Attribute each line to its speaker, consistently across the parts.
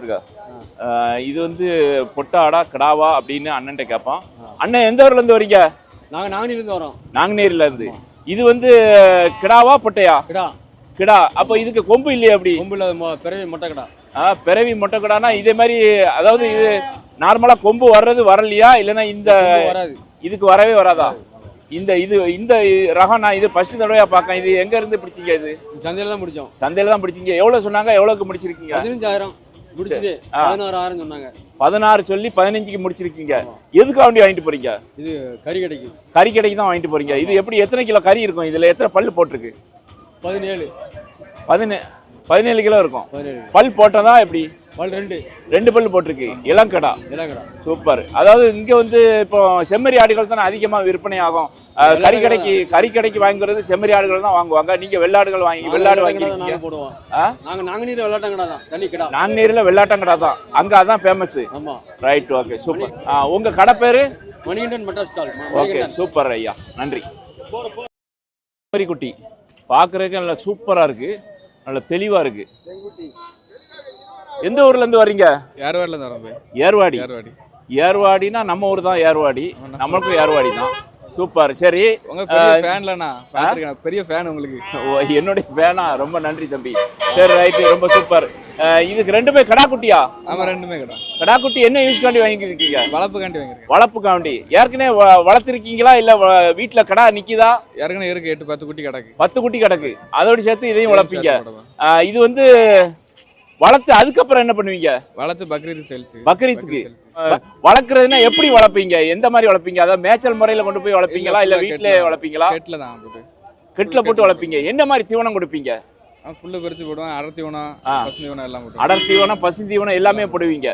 Speaker 1: இருக்கா? இது வந்து பொட்டாடா கிடாவா அப்படின்னு அண்ணன்ட்ட கேட்பான். அண்ணன் எந்த ஊர்ல இருந்து வரீங்க?
Speaker 2: நாங்கள் நாங்கனிலேருந்து வரோம்.
Speaker 1: நாங்குநேரில இருந்து. இது வந்து கிடாவா பொட்டையா?
Speaker 2: கிடா.
Speaker 1: கிடா. அப்போ இதுக்கு கொம்பு இல்லையா அப்படி?
Speaker 2: கொம்பு இல்லாத பிறவி மொட்டை கிடா.
Speaker 1: ஆ, பிறவி மொட்டை கிடானா? இதே மாதிரி அதாவது இது நார்மலா கொம்பு வர்றது வரலையா? இல்லைன்னா இந்த இதுக்கு வரவே வராதா? இந்த இது இந்த ரகம் நான் இது ஃபர்ஸ்ட் தடவையா பார்க்கேன் இது எங்க இருந்து பிடிச்சீங்க இது?
Speaker 2: சந்தையில் தான் பிடிச்சோம்.
Speaker 1: சந்தையில தான் பிடிச்சீங்க. எவ்வளவு சொன்னாங்க? எவ்வளவுக்கு முடிச்சிருக்கீங்க?
Speaker 2: பதினஞ்சாயிரம். பிடிச்சது
Speaker 1: ஆ.
Speaker 2: பதினாறாயிரம் சொன்னாங்க.
Speaker 1: பதினாறு சொல்லி பதினஞ்சுக்கு முடிச்சிருக்கீங்க. எதுக்கு வண்டி வாங்கிட்டு போறீங்க?
Speaker 2: இது கறி கடைக்கு.
Speaker 1: கறி கடைக்கு தான் வாங்கிட்டு போறீங்க. இது எப்படி எத்தனை கிலோ கறி இருக்கும்? இதுல எத்தனை பல்லு போட்டிருக்கு?
Speaker 2: பதினேழு.
Speaker 1: பதினே பதினேழு கிலோ இருக்கும். பல் போட்டதா எப்படி?
Speaker 2: பல் ரெண்டு.
Speaker 1: ரெண்டு பல்லு போட்டிருக்கு. இளங்கடா.
Speaker 2: இடம் கடா
Speaker 1: சூப்பர். அதாவது இங்க வந்து இப்போ செம்மறி ஆடுகள் தானே அதிகமா விற்பனை ஆகும். அஹ், கறி கடைக்கு கறி கடைக்கு வாங்குறது செம்மறி ஆடுகள் தான் வாங்குவாங்க. நீங்க வெள்ளாடுகள் வாங்கி வெள்ளாடு
Speaker 2: நாங்கள் போடுவோம்? நாங்கள் நாங்கள் நீர் விளாட்டம் கடை தான். தனி கிடா
Speaker 1: வெள்ளாட்டங்கடா தான். அங்க அதான் ஃபேமஸ்
Speaker 2: ஆமாம்
Speaker 1: ரைட் ஓகே சூப்பர் உங்க கடை பேரு?
Speaker 2: Manikandan mutton stall
Speaker 1: okay super ஐயா. நன்றி. செம்மறி குட்டி பார்க்கறதுக்கு நல்லா சூப்பரா இருக்கு. நல்ல தெளிவா இருக்கு. எந்த ஊர்ல இருந்து வர்றீங்க
Speaker 3: ஏர்வாடில இருந்து வரோம் போய்
Speaker 1: ஏர்வாடி.
Speaker 3: ஏர்வாடி.
Speaker 1: ஏர்வாடினா நம்ம ஊர் தான் ஏர்வாடி. நம்மளுக்கும் ஏர்வாடி தான். சூப்பர். சரி
Speaker 3: உங்க பெரிய ஃபேன்லண்ணா. பார்த்துருக்கேன் பெரிய ஃபேன் உங்களுக்கு.
Speaker 1: என்னுடைய வேணா ரொம்ப நன்றி தம்பி. சரி ரைட்டு ரொம்ப சூப்பர். இதுக்கு ரெண்டுமே கடா குட்டியா
Speaker 3: ஆமா ரெண்டுமே கடை.
Speaker 1: கடா குட்டி என்ன யூஸ் காண்டி வாங்கியிருக்கீங்க
Speaker 3: வளர்ப்பு காண்டி வாங்கியிருக்கேன்.
Speaker 1: வளர்ப்பு காண்டி. ஏற்கனவே வளர்த்திருக்கீங்களா? இல்ல வ- வீட்ல கடா நிக்குதா?
Speaker 3: ஏற்கனவே இருக்கு எட்டு பத்து குட்டி கிடக்கு.
Speaker 1: பத்து குட்டி கிடக்கு. அதோட சேர்த்து இதையும் வளர்ப்பீங்க. இது வந்து வளர்த்து அதுக்கப்புறம் என்ன பண்ணுவீங்க?
Speaker 3: வளர்த்து பக்ரீத் சேல்ஸ்
Speaker 1: பக்ரீத்துக்கு. அஹ், வளர்க்கறதுன்னா எப்படி வளர்ப்பீங்க? எந்த மாதிரி வளர்ப்பீங்க? அதாவது மேய்ச்சல் முறையில கொண்டு போய் வளர்ப்பீங்களா? இல்ல வீட்லயே வளர்ப்பீங்களா?
Speaker 3: கெட்டில தான் போட்டு.
Speaker 1: கெட்டில போட்டு வளர்ப்பீங்க. என்ன மாதிரி தீவனம் கொடுப்பீங்க?
Speaker 3: புல்லு பறிச்சு போடுவேன் அடர் தீவனம். பசு தீவனம் எல்லாம் போட்டு.
Speaker 1: அடர் தீவனம் பசு தீவனம் எல்லாமே போடுவீங்க.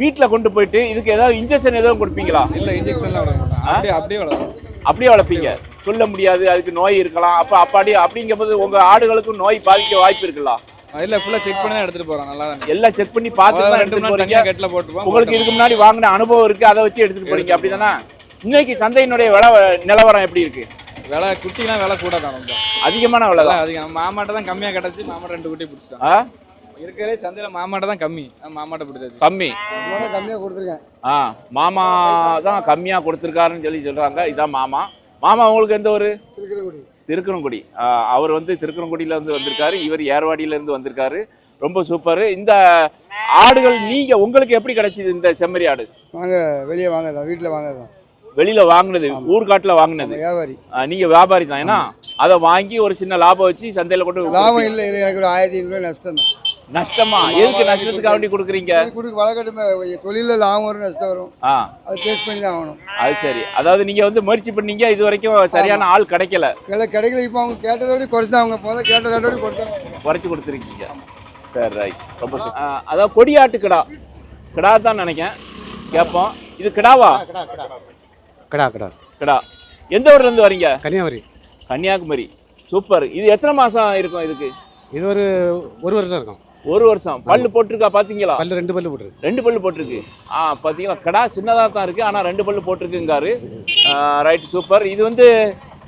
Speaker 1: வீட்ல கொண்டு போயிட்டு இதுக்கு ஏதாவது இன்ஜெக்ஷன் எதுவும் கொடுப்பீங்களா?
Speaker 3: இல்ல இன்ஜெக்ஷன்லாம் வளர்க்க மாட்டோம் அப்படியே அப்படியே வளரும்
Speaker 1: அப்படியே வளர்ப்பீங்க. சொல்ல முடியாது அதுக்கு நோய் இருக்கலாம். அப்ப அப்பாடி அப்படிங்கும்போது உங்க ஆடுகளுக்கும் நோய் பாதிக்க வாய்ப்பு இருக்கலாம்
Speaker 3: இல்ல ஃபுல்லா செக் பண்ணி தான் எடுத்துட்டு போறோம். நல்லா தான்
Speaker 1: எல்லாம் செக் பண்ணி பார்த்து தான்
Speaker 3: ரெண்டு மணி தனியா கெட்டில போட்டுப்போம்
Speaker 1: உங்களுக்கு இதுக்கு முன்னாடி வாங்கின அனுபவம் இருக்கு அதை வச்சு எடுத்துட்டு போறீங்க. அப்படிதானே? இன்னைக்கு சந்தையினுடைய விலை நிலவரம் எப்படி இருக்கு?
Speaker 3: விலை குட்டிலாம் விலை கூட தான் ரொம்ப.
Speaker 1: அதிகமான விலை தான்.
Speaker 3: அதிகம். மாமாட்ட தான் கம்மியா கிடச்சி மாமாட்ட ரெண்டு குட்டி பிடிச்சிட்டான்? இருக்கிறதே சந்தையில மாமாட்ட தான் கம்மி. மாமாட்ட பிடிச்சது.
Speaker 1: கம்மி.
Speaker 2: கம்மியாக கொடுத்துருக்கேன்.
Speaker 1: ஆ மாமா தான் கம்மியா கொடுத்துருக்காருன்னு சொல்லி சொல்றாங்க. இதான் மாமா. மாமா உங்களுக்கு எந்த ஒரு திருக்கரங்குடி. ஆ, அவர் வந்து திருக்கரங்குடியில இருந்து வந்திருக்காரு. இவர் ஏர்வாடியில இருந்து வந்திருக்காரு. ரொம்ப சூப்பர். இந்த ஆடுகள் நீங்க உங்களுக்கு எப்படி கிடைச்சது இந்த செம்மறி ஆடு?
Speaker 4: வாங்க வெளியே வாங்க தான் வீட்டில் வாங்க தான்
Speaker 1: வெளியில வாங்குனது ஊர்காட்டுல வாங்குனது.
Speaker 4: வியாபாரி.
Speaker 1: ஆ, நீங்க வியாபாரி தான். ஏன்னா அதை வாங்கி ஒரு சின்ன லாபம் வச்சு சந்தையில கொண்டு
Speaker 4: லாபம் இல்லை எனக்கு ஒரு ஆயிரத்தி ஐநூறுரூவா நஷ்டம் தான்
Speaker 1: நஷ்டமா? எதுக்கு நஷ்டத்துக்காக வேண்டி கொடுக்குறீங்க?
Speaker 4: கொடுக்க வழக்கட்டு தொழிலில் லாபம் வரும் நஷ்டம் வரும்.
Speaker 1: ஆ.
Speaker 4: அதை பேஸ் பண்ணி தான் ஆகணும்.
Speaker 1: அது சரி. அதாவது நீங்க வந்து முயற்சி பண்ணீங்க இது வரைக்கும் சரியான ஆள் கிடைக்கல.
Speaker 4: கிடைக்கல. இப்போ அவங்க கேட்டதோட குறைச்சா அவங்க போதும் கேட்ட ரேட்டோட கொடுத்தாங்க
Speaker 1: குறைச்சி கொடுத்துருக்கீங்க. சரி ரைட் ரொம்ப அதாவது கொடியாட்டு கிடா. கிடா தான் நினைக்கேன் கேட்போம். இது கிடாவா?
Speaker 5: கடா கடா.
Speaker 1: கிடா எந்த ஊர்ல இருந்து வரீங்க?
Speaker 5: கன்னியாகுமரி.
Speaker 1: கன்னியாகுமரி. சூப்பர். இது எத்தனை மாசம் இருக்கும் இதுக்கு?
Speaker 5: இது ஒரு ஒரு வருஷம் இருக்கும்.
Speaker 1: ஒரு வருஷம். பல்லு போட்டிருக்கா பாத்தீங்களா?
Speaker 5: பல்லு ரெண்டு பல்லு போட்டுருக்கு.
Speaker 1: ரெண்டு பல்லு போட்டிருக்கு. ஆ பாத்தீங்களா? கடா சின்னதாக தான் இருக்கு. ஆனா ரெண்டு பல்லு போட்டிருக்குங்காரு. Right super. இது வந்து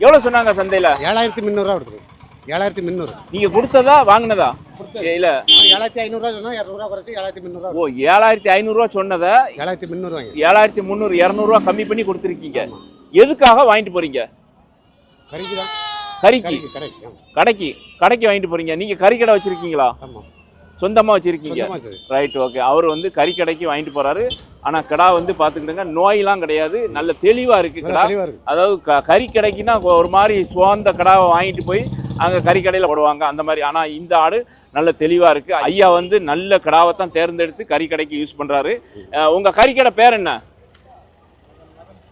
Speaker 1: எவ்வளவு சொன்னாங்க சந்தையில?
Speaker 5: ஏழாயிரத்தி முந்நூறுரூவா கொடுத்துருக்கு. ஏழாயிரத்தி முந்நூறு.
Speaker 1: நீங்க கொடுத்ததா வாங்கினதா? இல்ல.
Speaker 5: ஏழாயிரத்தி ஐநூறுரூவா சொன்னால் இரநூறுவா குறைச்சி ஏழாயிரத்தி முந்நூறுரூவா
Speaker 1: ஓ ஏழாயிரத்தி ஐநூறுரூவா சொன்னதை
Speaker 5: ஏழாயிரத்தி முந்நூறு
Speaker 1: ஏழாயிரத்தி முந்நூறு இரநூறுவா கம்மி பண்ணி கொடுத்துருக்கீங்க. எதுக்காக வாங்கிட்டு போறீங்க?
Speaker 5: கறிக்கு தான்.
Speaker 1: கறிக்கு.
Speaker 5: கடைக்கு.
Speaker 1: கடைக்கு. கடைக்கு வாங்கிட்டு போறீங்க. நீங்க கறி கடை வச்சிருக்கீங்களா?
Speaker 5: ஆமாம்
Speaker 1: சொந்தமா வச்சிருக்கீங்க.
Speaker 5: சொந்தமாக சரி
Speaker 1: ரைட் ஓகே அவர் வந்து கறி கடைக்கு வாங்கிட்டு போறாரு. ஆனா கடா வந்து பாத்துக்கிடுங்க நோயெல்லாம் கிடையாது. நல்ல தெளிவா இருக்கு கடா.
Speaker 5: தெளிவாக இருக்குது
Speaker 1: அதாவது க- கறி கடைக்குன்னா ஒரு மாதிரி சுவந்த கடாவை வாங்கிட்டு போய் அங்க கறி கடையில போடுவாங்க. அந்த மாதிரி. ஆனா இந்த ஆடு நல்ல தெளிவா இருக்கு. ஐயா வந்து நல்ல கடாவை தான் தேர்ந்தெடுத்து கறி கடைக்கு யூஸ் பண்றாரு. அஹ் உங்க கறி கடை பேர் என்ன?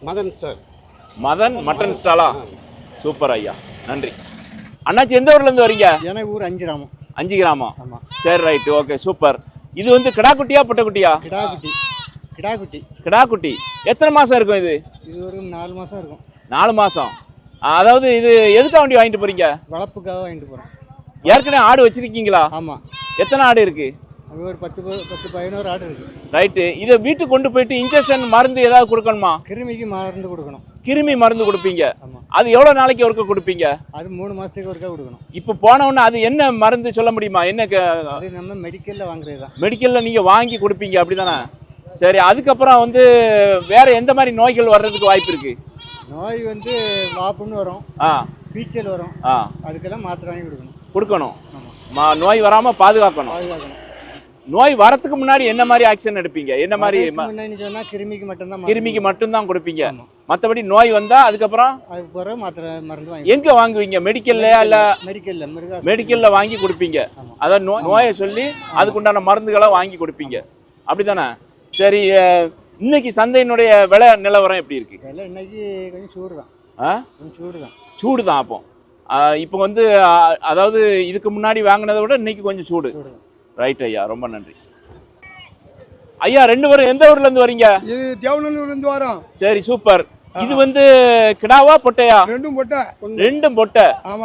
Speaker 5: மதன் சார்.
Speaker 1: மதன் மட்டன் ஸ்டாலா? சூப்பர் ஐயா. நன்றி. அண்ணாச்சி எந்த ஊர்ல இருந்து வரீங்க?
Speaker 4: எனக்கு ஊர் அஞ்சு ராமம்
Speaker 1: அஞ்சு கிராமம்
Speaker 4: ஆமாம்
Speaker 1: சரி ரைட்டு ஓகே சூப்பர் இது வந்து கிடா குட்டியா பொட்டை குட்டியா
Speaker 4: கிடா குட்டி கிடா குட்டி
Speaker 1: கிடா குட்டி எத்தனை மாசம் இருக்கும் இது?
Speaker 4: இது ஒரு நாலு மாதம் இருக்கும்.
Speaker 1: நாலு மாசம். அதாவது இது எதுக்காக வண்டி வாங்கிட்டு போறீங்க?
Speaker 4: வளர்ப்புக்காக வாங்கிட்டு போகிறோம்
Speaker 1: ஏற்கனவே ஆடு வச்சிருக்கீங்களா?
Speaker 4: ஆமாம்
Speaker 1: எத்தனை ஆடு இருக்கு?
Speaker 4: அது ஒரு பத்து பத்து பதினோரு ஆடு இருக்குது
Speaker 1: ரைட்டு இதை வீட்டுக்கு கொண்டு போயிட்டு இன்ஜெக்ஷன் மருந்து ஏதாவது கொடுக்கணுமா?
Speaker 4: கிருமிக்கு மருந்து கொடுக்கணும்.
Speaker 1: கிருமி மருந்து கொடுப்பீங்க. அது எவ்வளவு நாளைக்கு ஒருக்க கொடுப்பீங்க?
Speaker 2: அது மூணு மாசத்துக்கு ஒருக்கா கொடுக்கணும்.
Speaker 1: இப்போ போன உடனே அது என்ன மருந்து சொல்ல முடியுமா? என்ன
Speaker 2: அது நம்ம மெடிக்கல்ல வாங்குறது தான்
Speaker 1: மெடிக்கல்ல நீங்க வாங்கி கொடுப்பீங்க அப்படிதானே? சரி அதுக்கப்புறம் வந்து வேற எந்த மாதிரி நோய்கள் வர்றதுக்கு வாய்ப்பு இருக்கு?
Speaker 2: நோய் வந்து வாப்புன்னு வரும்.
Speaker 1: ஆ.
Speaker 2: பீச்சல் வரும்.
Speaker 1: ஆ.
Speaker 2: அதுக்கெல்லாம் மாத்திரை வாங்கி கொடுக்கணும்.
Speaker 1: கொடுக்கணும். நோய் வராம பாதுகாக்கணும்.
Speaker 2: பாதுகாக்கணும்.
Speaker 1: நோய் வரத்துக்கு முன்னாடி என்ன மாதிரி ஆக்ஷன் எடுப்பீங்க? என்ன மாதிரி
Speaker 2: சொன்னா கிருமிக்கு மட்டும்தான்
Speaker 1: கிருமிக்கு மட்டும்தான் கொடுப்பீங்க. மத்தபடி நோய் வந்தா அதுக்கப்புறம்
Speaker 2: அதுக்கு பிறகு மாத்திரை மருந்து வாங்கி
Speaker 1: எங்க வாங்குவீங்க? மெடிக்கல்லையா இல்ல
Speaker 2: மெடிக்கல்ல
Speaker 1: மெடிக்கல்ல வாங்கி கொடுப்பீங்க. அதாவது நோய் நோயை சொல்லி அதுக்குண்டான மருந்துகளை வாங்கி கொடுப்பீங்க. அப்படிதானே சரி இன்னைக்கு சந்தையினுடைய விலை நிலவரம் எப்படி இருக்கு?
Speaker 2: விலை இன்னைக்கு கொஞ்சம் சூடு தான் சூடு தான்
Speaker 1: சூடு தான் அப்போ இப்போ வந்து அதாவது இதுக்கு முன்னாடி வாங்கினதை விட இன்னைக்கு கொஞ்சம் சூடு. ரைட் ஐயா ரொம்ப நன்றி. ஐயா ரெண்டு பேரும் எந்த ஊர்ல இருந்து வரீங்க?
Speaker 4: இது தேவநல்லூர்லேருந்து வரோம்.
Speaker 1: சரி சூப்பர். இது வந்து கிடாவா பொட்டையா?
Speaker 4: ரெண்டும் பொட்டை.
Speaker 1: ரெண்டும் பொட்டை.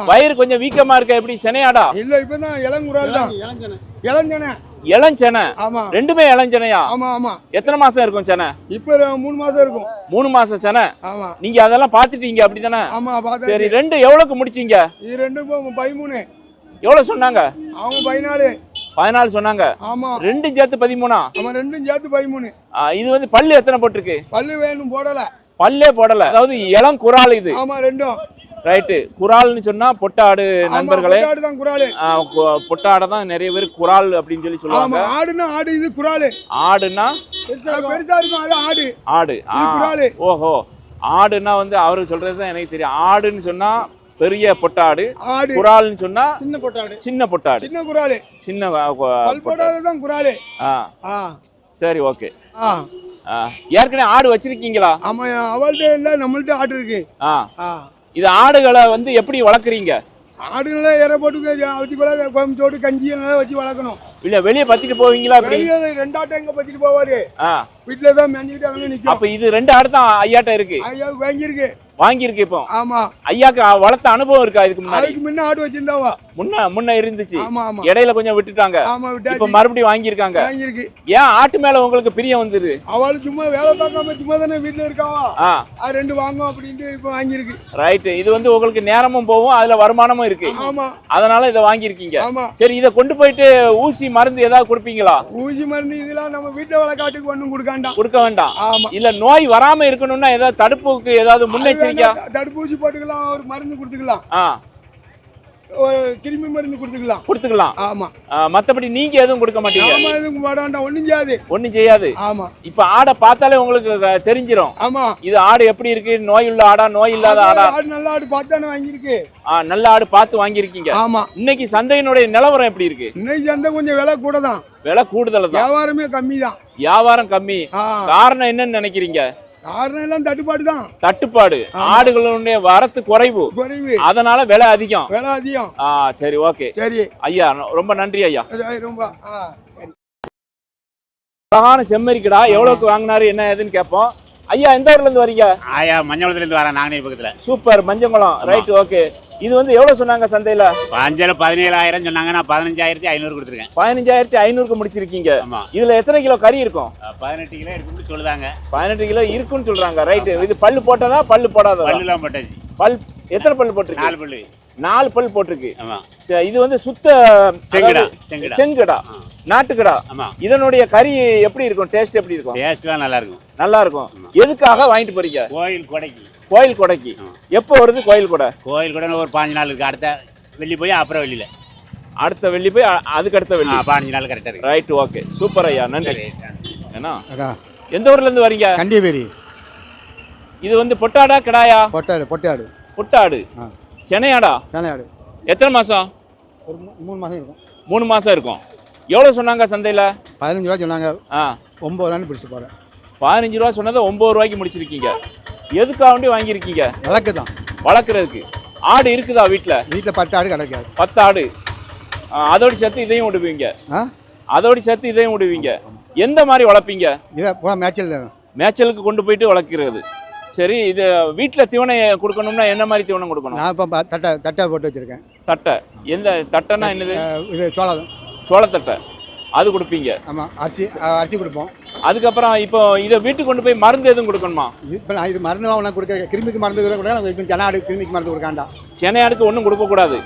Speaker 1: வயிறு கொஞ்சம் வீக்கமா இருக்க எப்படி? செனையாடா?
Speaker 4: இல்ல இப்பதான் இளங்குறாள் தான்.
Speaker 5: இளஞ்சனை.
Speaker 4: இளஞ்சனை.
Speaker 1: இளஞ்செனை.
Speaker 4: ஆமா.
Speaker 1: ரெண்டுமே இளஞ்செனையா?
Speaker 4: ஆமா ஆமா.
Speaker 1: எத்தனை மாசம் இருக்கும் செனை?
Speaker 4: இப்ப மூணு மாசம் இருக்கும்.
Speaker 1: மூணு மாசம் செனை?
Speaker 4: ஆமா.
Speaker 1: நீங்க அதெல்லாம் பாத்துட்டீங்க அப்படிதானே?
Speaker 4: ஆமா பார்த்தா
Speaker 1: சரி ரெண்டு எவ்வளவுக்கு முடிச்சீங்க?
Speaker 4: இது ரெண்டும் இப்போ பதிமூணு
Speaker 1: எவ்வளவு சொன்னாங்க?
Speaker 4: அவங்க பதினாலு
Speaker 1: பதினாலு சொன்னாங்க.
Speaker 4: ஆமா.
Speaker 1: ரெண்டும் சேர்த்து பதிமூணா?
Speaker 4: ஆமா ரெண்டும் சேர்த்து பதிமூணு.
Speaker 1: இது வந்து பல்லு எத்தனை போட்டிருக்கு?
Speaker 4: பல்லு வேணும் போடல.
Speaker 1: பல்லே போடல. அதாவது இளம் குறால் இது.
Speaker 4: ஆமா ரெண்டும்.
Speaker 1: ரைட்டு. குறால்னு சொன்னா பொட்டாடு நண்பர்களே.
Speaker 4: பொட்டாடு தான்
Speaker 1: நிறைய பேர் குறால் அப்படின்னு சொல்லி சொல்லுவாங்க.
Speaker 4: ஆடுன்னா ஆடு இது குறாலு
Speaker 1: ஆடுனா?
Speaker 4: பெருசா இருக்கும். அது ஆடு.
Speaker 1: ஆடு.
Speaker 4: குறாலு.
Speaker 1: ஓஹோ. ஆடுனா வந்து அவரு சொல்றது தான் எனக்கு தெரியும். ஆடுன்னு சொன்னா பெரிய பொட்டாடு.
Speaker 4: ஆடு.
Speaker 1: குறால்னு சொன்னா
Speaker 5: சின்ன பொட்டாடு.
Speaker 1: சின்ன பொட்டாடு.
Speaker 4: சின்ன குறாலு
Speaker 1: சின்ன
Speaker 4: போடாத தான் குறாலு
Speaker 1: ஆ.
Speaker 4: ஆ.
Speaker 1: சரி ஓகே.
Speaker 4: ஆ.
Speaker 1: ஏற்கனவே ஆடு வச்சிருக்கீங்களா?
Speaker 4: ஆமா அவள்கிட்ட இல்ல நம்மள்ட்ட ஆடு இருக்கு.
Speaker 1: ஆ. இது ஆடுகளை வந்து எப்படி வளர்க்குறீங்க?
Speaker 4: ஆடுகளை இற போட்டு வச்சு வள கோயம்புத்தோடு கஞ்சி எல்லாம் வச்சு வளர்க்கணும்.
Speaker 1: இல்ல வெளியே பத்திட்டு போவீங்களா
Speaker 4: வெளியே ரெண்டாட்டம் எங்க பத்திட்டு போவாரு. வீட்டுல தான் மேஞ்சிக்கிட்டு அங்கே நிற்கும்
Speaker 1: அப்ப இது ரெண்டு ஆடு தான் ஐயாட்ட இருக்கு.
Speaker 4: ஐயா வாங்கியிருக்கு.
Speaker 1: வாங்கியிருக்கு இப்போ.
Speaker 4: ஆமா.
Speaker 1: ஐயாக்கு வளர்த்த அனுபவம் இருக்கா இதுக்கு முன்னாடி?
Speaker 4: அதுக்கு முன்ன ஆடு வச்சிருந்தாவா?
Speaker 1: முன்ன முன்ன இருந்துச்சு.
Speaker 4: ஆமா ஆமா.
Speaker 1: இடையில கொஞ்சம் விட்டுட்டாங்க.
Speaker 4: ஆமா
Speaker 1: இப்ப
Speaker 4: விட்டாச்சு
Speaker 1: மறுபடியும் வாங்கியிருக்காங்க.
Speaker 4: வாங்கியிருக்கு.
Speaker 1: ஏன் ஆட்டு மேல உங்களுக்கு பிரியம் வந்துரு
Speaker 4: அவள் சும்மா வேலை பார்க்காம சும்மா தானே வீட்டுல இருக்காவா?
Speaker 1: ஆ.
Speaker 4: ரெண்டு வாங்கும் அப்படின்ட்டு இப்போ வாங்கியிருக்கு.
Speaker 1: ரைட்டு இது வந்து உங்களுக்கு நேரமும் போகும் அதுல வருமானமும் இருக்கு.
Speaker 4: ஆமா.
Speaker 1: அதனால இதை வாங்கியிருக்கீங்க.
Speaker 4: ஆமா.
Speaker 1: சரி இதை கொண்டு போயிட்டு ஊசி மருந்து ஏதாவது கொடுப்பீங்களா?
Speaker 4: ஊசி மருந்து இதெல்லாம் நம்ம வீட்டுல வளர்க்காட்டுக்கு ஒண்ணும் கொடுக்காண்டாம்
Speaker 1: கொடுக்க வேண்டாம்.
Speaker 4: ஆமா.
Speaker 1: இல்ல நோய் வராம இருக்கணும்னா ஏதாவது தடுப்புக்கு ஏதாவது முன்னெச்சரிக்கையா
Speaker 4: தடுப்பூசி போட்டுக்கலாம் ஒரு மருந்து கொடுத்துக்கலாம். ஒரு கிருமி மருந்து கொடுத்துக்கலாம்.
Speaker 1: கொடுத்துக்கலாம்.
Speaker 4: ஆமா.
Speaker 1: மத்தபடி நீங்க எதுவும் கொடுக்க மாட்டீங்க?
Speaker 4: ஆமா எதுவும் வேண்டாம் ஒண்ணும் செய்யாது.
Speaker 1: ஒண்ணும் செய்யாது.
Speaker 4: ஆமா.
Speaker 1: இப்ப ஆடை பார்த்தாலே உங்களுக்கு தெரிஞ்சிரும்.
Speaker 4: ஆமா.
Speaker 1: இது ஆடு எப்படி இருக்கு? நோய் உள்ள ஆடா நோய் இல்லாத ஆடா
Speaker 4: ஆடு? நல்ல ஆடு பார்த்தானே வாங்கியிருக்கு.
Speaker 1: நல்ல ஆடு பார்த்து வாங்கியிருக்கீங்க.
Speaker 4: ஆமா.
Speaker 1: இன்னைக்கு சந்தையினுடைய நிலவரம் எப்படி இருக்கு?
Speaker 4: இன்னைக்கு அந்த கொஞ்சம் விலை கூட தான்
Speaker 1: விலை கூடுதல் தான்
Speaker 4: வியாபாரமே கம்மி தான்
Speaker 1: வியாபாரம் கம்மி. காரணம் என்னன்னு நினைக்கிறீங்க?
Speaker 4: காரணம் எல்லாம் தட்டுப்பாடு. தான்
Speaker 1: தட்டுப்பாடு. ஆடுகளுடைய வரத்து குறைவு.
Speaker 4: குறைவு.
Speaker 1: அதனால விலை அதிகம்.
Speaker 4: விலை அதிகம்.
Speaker 1: ஆ சரி ஓகே.
Speaker 4: சரி.
Speaker 1: ஐயா ரொம்ப நன்றி ஐயா.
Speaker 4: ரொம்ப
Speaker 1: அழகான செம்மறிக்கடா. எவ்வளவுக்கு வாங்கினாரு என்ன ஏதுன்னு கேட்போம். ஐயா எந்த ஊர்ல இருந்து வரீங்க?
Speaker 6: ஆயா மஞ்சளத்துலேருந்து வரேன் நாங்கநேரி பக்கத்தில்.
Speaker 1: சூப்பர் மஞ்சங்குளம். Right okay. இது வந்து எவ்வளவு சொன்னாங்க சந்தையில?
Speaker 6: அஞ்சில் பதினேழாயிரம் சொன்னாங்க நான் பதினஞ்சாயிரத்தி ஐநூறு கொடுத்துருக்கேன்.
Speaker 1: பதினஞ்சாயிரத்தி ஐநூறுக்கு முடிச்சிருக்கீங்க. இதுல எத்தனை கிலோ கறி இருக்கும்?
Speaker 6: பதினெட்டு கிலோ இருக்குன்னு சொல்லுதாங்க.
Speaker 1: பதினெட்டு கிலோ இருக்குன்னு சொல்றாங்க. ரைட் இது பல்லு போட்டதா பல்லு போடாததா?
Speaker 6: பல்லுலாம் போட்டாச்சு.
Speaker 1: பல் எத்தனை பல்லு போட்டிருக்கு
Speaker 6: நாலு பல்லு.
Speaker 1: நாலு பல் போட்டிருக்கு.
Speaker 6: ஆமாம்
Speaker 1: சரி, இது வந்து சுத்த
Speaker 6: செங்கடா
Speaker 1: அதாவது
Speaker 6: செங்கடா.
Speaker 1: செங்கடா. நாட்டுக்கடா.
Speaker 6: ஆமாம்
Speaker 1: இதனுடைய கறி எப்படி இருக்கும்? டேஸ்ட் எப்படி இருக்கும்?
Speaker 6: டேஸ்ட்லாம் நல்லா இருக்கும்.
Speaker 1: நல்லா இருக்கும் எதுக்காக வாங்கிட்டு போறீங்க?
Speaker 6: கோயில் கொடைக்கு.
Speaker 1: கோயில் கொடைக்கு. எப்போ வருது கோயில் கொடை?
Speaker 6: கோயில் கூட ஒரு பாஞ்சு நாள் இருக்கு அடுத்த வெள்ளி போய் அப்புறம் வெளியில்
Speaker 1: அடுத்த வெள்ளி போய் அ- அதுக்கு அடுத்த
Speaker 6: ஆ
Speaker 1: வெள்ளி
Speaker 6: பதினஞ்சு நாள் கரெக்டாக இருக்கு.
Speaker 1: ரைட் ஓகே சூப்பர் ஐயா நன்றி. ஏன்னா
Speaker 2: அக்கா.
Speaker 1: எந்த ஊர்ல இருந்து வரீங்க?
Speaker 2: கண்டிப்பேரி
Speaker 1: இது வந்து பொட்டாடா கிடாயா?
Speaker 2: பொட்டாடு பொட்டாடு.
Speaker 1: பொட்டாடு.
Speaker 2: ஆ.
Speaker 1: சென்னையாடா?
Speaker 2: கனையாடு
Speaker 1: எத்தனை மாசம்?
Speaker 2: ஒரு மூணு மாதம் இருக்கும்.
Speaker 1: மூணு மாசம் இருக்கும். எவ்வளவு சொன்னாங்க சந்தையில?
Speaker 2: பதினஞ்சு ரூபா சொன்னாங்க.
Speaker 1: ஆ.
Speaker 2: ஒம்பது ரூபான்னு பிடிச்சி போகிறேன்
Speaker 1: பதினஞ்சு ரூபா சொன்னதை ஒன்பது ரூபாய்க்கு முடிச்சிருக்கீங்க. எதுக்காக வேண்டி வாங்கியிருக்கீங்க?
Speaker 2: விளக்கு தான்.
Speaker 1: வளர்க்குறதுக்கு. ஆடு இருக்குதா வீட்டில்
Speaker 2: வீட்டில் பத்து ஆடு கிடைக்காது.
Speaker 1: பத்து ஆடு. அதோட சேர்த்து இதையும் விடுவீங்க.
Speaker 2: ஆ?
Speaker 1: அதோட சேர்த்து இதையும் விடுவீங்க. எந்த மாதிரி வளர்ப்பீங்க?
Speaker 2: இதை தான்.
Speaker 1: மேய்ச்சலுக்கு கொண்டு போயிட்டு வளர்க்கிறது. சரி இது வீட்டில் தீவனை கொடுக்கணும்னா என்ன மாதிரி தீவனம் கொடுக்கணும்?
Speaker 2: நான் இப்போ தட்டை தட்டை போட்டு வச்சுருக்கேன்.
Speaker 1: தட்டை. எந்த தட்டைன்னா என்னது?
Speaker 2: இது சோளம்.
Speaker 1: சோளத்தட்டை. அது கொடுப்பீங்க.
Speaker 2: ஆமாம் அரிசி அரிசி கொடுப்போம்.
Speaker 1: அதுக்கப்புறம் இப்போ இதை வீட்டுக்கு கொண்டு போய் மருந்து எதுவும் கொடுக்கணுமா?
Speaker 2: இப்போ நான் இது மருந்து ஒன்று கொடுக்க கிருமிக்கு மருந்து கூட நம்ம இப்போ ஜனாடு கிருமிக்கு மருந்து கொடுக்காண்டா.
Speaker 1: செனையாடுக்கு ஒன்றும் கொடுக்கக்கூடாது.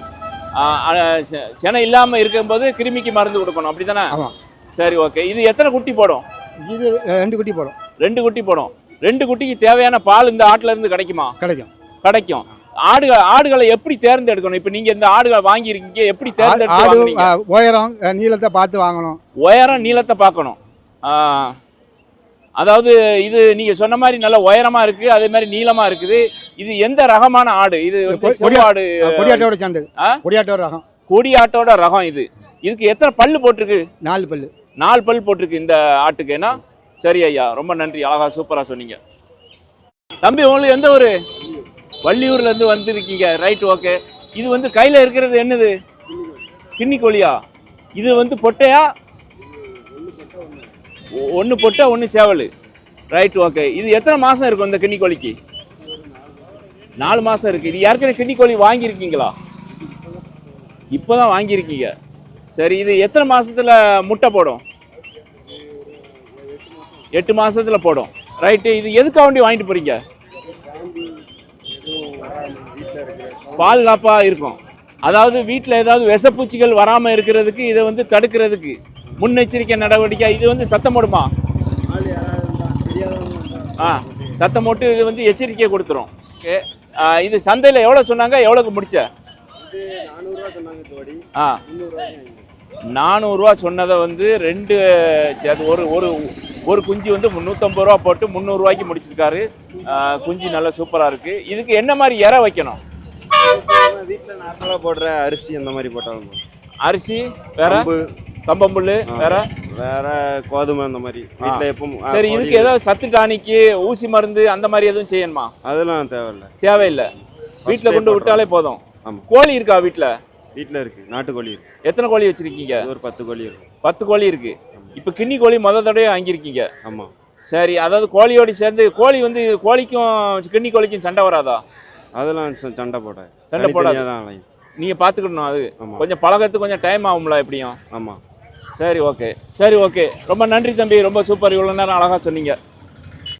Speaker 1: ஆ, ஆ, செ- செனை இல்லாமல் இருக்கும்போது கிருமிக்கு மருந்து கொடுக்கணும். அப்படி தானே சரி ஓகே. இது எத்தனை குட்டி போடும்?
Speaker 2: இது ரெண்டு குட்டி போடும்.
Speaker 1: ரெண்டு குட்டி போடும். ரெண்டு குட்டிக்கு தேவையான பால் இந்த ஆட்டுல இருந்து கிடைக்குமா?
Speaker 2: கிடைக்கும்.
Speaker 1: கிடைக்கும். ஆடுகள் ஆடுகளை எப்படி தேர்ந்தெடுக்கணும்? இப்போ நீங்க இந்த ஆடுகளை வாங்கியிருக்கீங்க எப்படி தேர்ந்தெடுத்து
Speaker 2: ஆடு ஆ, உயரம் நீளத்தை பார்த்து வாங்கணும்.
Speaker 1: உயரம் நீளத்தை பார்க்கணும். அதாவது இது நீங்க சொன்ன மாதிரி நல்ல உயரமா இருக்கு அதே மாதிரி நீளமா இருக்குது. இது எந்த ரகமான ஆடு? இது
Speaker 2: அஹ், கொடியாட்டோட சேர்ந்தது? கொடியாட்டோட ரகம்.
Speaker 1: கொடியாட்டோட ரகம் இது. இதுக்கு எத்தனை பல்லு போட்டிருக்கு?
Speaker 2: நாலு பல்லு.
Speaker 1: நாலு பல் போட்டிருக்கு இந்த ஆட்டுக்கு. ஏன்னா சரி ஐயா ரொம்ப நன்றி. அழகா சூப்பரா சொன்னீங்க. தம்பி உங்களுக்கு எந்த ஒரு வள்ளியூர்ல இருந்து வந்திருக்கீங்க. ரைட் ஓகே இது வந்து கையில இருக்கிறது என்னது? கிண்ணி கோழியா இது வந்து பொட்டையா? ஒன்று பொட்டை ஒன்று சேவல். ரைட் ஓகே இது எத்தனை மாதம் இருக்கும் இந்த கிண்ணி கோழிக்கு நாலு மாதம் இருக்குது இது ஏற்கனவே கிண்ணி கோழி வாங்கியிருக்கீங்களா? இப்போதான் வாங்கியிருக்கீங்க. சரி இது எத்தனை மாதத்தில் முட்டை போடும்? எட்டு மாதத்தில் போடும். ரைட்டு இது எதுக்காக வேண்டி வாங்கிட்டு போறீங்க? பாதுகாப்பா இருக்கும். அதாவது வீட்டில் ஏதாவது விஷப்பூச்சிகள் வராமல் இருக்கிறதுக்கு இதை வந்து தடுக்கிறதுக்கு முன்னெச்சரிக்கை நடவடிக்கை இது வந்து சத்தம் போடுமா? ஆ சத்தம் போட்டு இது வந்து எச்சரிக்கை கொடுத்துரும். ஓகே. இது சந்தையில் எவ்வளோ சொன்னாங்க? எவ்வளோக்கு முடிச்ச? ஆ. நானூறுரூவா சொன்னதை வந்து ரெண்டு அது ஒரு ஒரு ஒரு குஞ்சு வந்து முந்நூற்றம்பது ரூபா போட்டு முந்நூறுரூவாய்க்கு முடிச்சிருக்காரு. குஞ்சு நல்லா சூப்பராக இருக்குது இதுக்கு என்ன மாதிரி இறை வைக்கணும்?
Speaker 7: வீட்டில் நார்மலாக போடுற அரிசி அந்த மாதிரி போட்டாலும்.
Speaker 1: அரிசி வேற?
Speaker 7: கம்பு.
Speaker 1: கம்பம்புல். வேற?
Speaker 7: வேற கோதுமை அந்த மாதிரி. வீட்டில் எப்பவும்
Speaker 1: சரி இதுக்கு ஏதாவது சத்து டானிக்கு ஊசி மருந்து அந்த மாதிரி எதுவும் செய்யணுமா?
Speaker 7: அதெல்லாம் தேவையில்ல.
Speaker 1: தேவையில்லை. வீட்டில் கொண்டு விட்டாலே போதும். கோழி இருக்கா வீட்டில்
Speaker 7: வீட்டில் இருக்கு. நாட்டுக்கோழி இருக்கு.
Speaker 1: எத்தனை கோழி வச்சிருக்கீங்க?
Speaker 7: ஒரு பத்து கோழி இருக்கும்.
Speaker 1: பத்து கோழி இருக்கு. இப்போ கிண்ணி கோழி முத தடவை வாங்கியிருக்கீங்க.
Speaker 7: ஆமாம்
Speaker 1: சரி அதாவது கோழியோடு சேர்ந்து கோழி வந்து கோழிக்கும் கிண்ணி கோழிக்கும் சண்டை வராதா?
Speaker 7: அதெல்லாம் சண்டை போடாது.
Speaker 1: சண்டை போடாது. நீங்கள் பார்த்துக்கணும் அது.
Speaker 7: ஆமாம்
Speaker 1: கொஞ்சம் பழகத்துக்கு கொஞ்சம் டைம் ஆகும்ல எப்படியும்.
Speaker 7: ஆமாம்
Speaker 1: சரி ஓகே சரி ஓகே ரொம்ப நன்றி தம்பி ரொம்ப சூப்பர் இவ்வளோ நேரம் அழகாக சொன்னீங்க.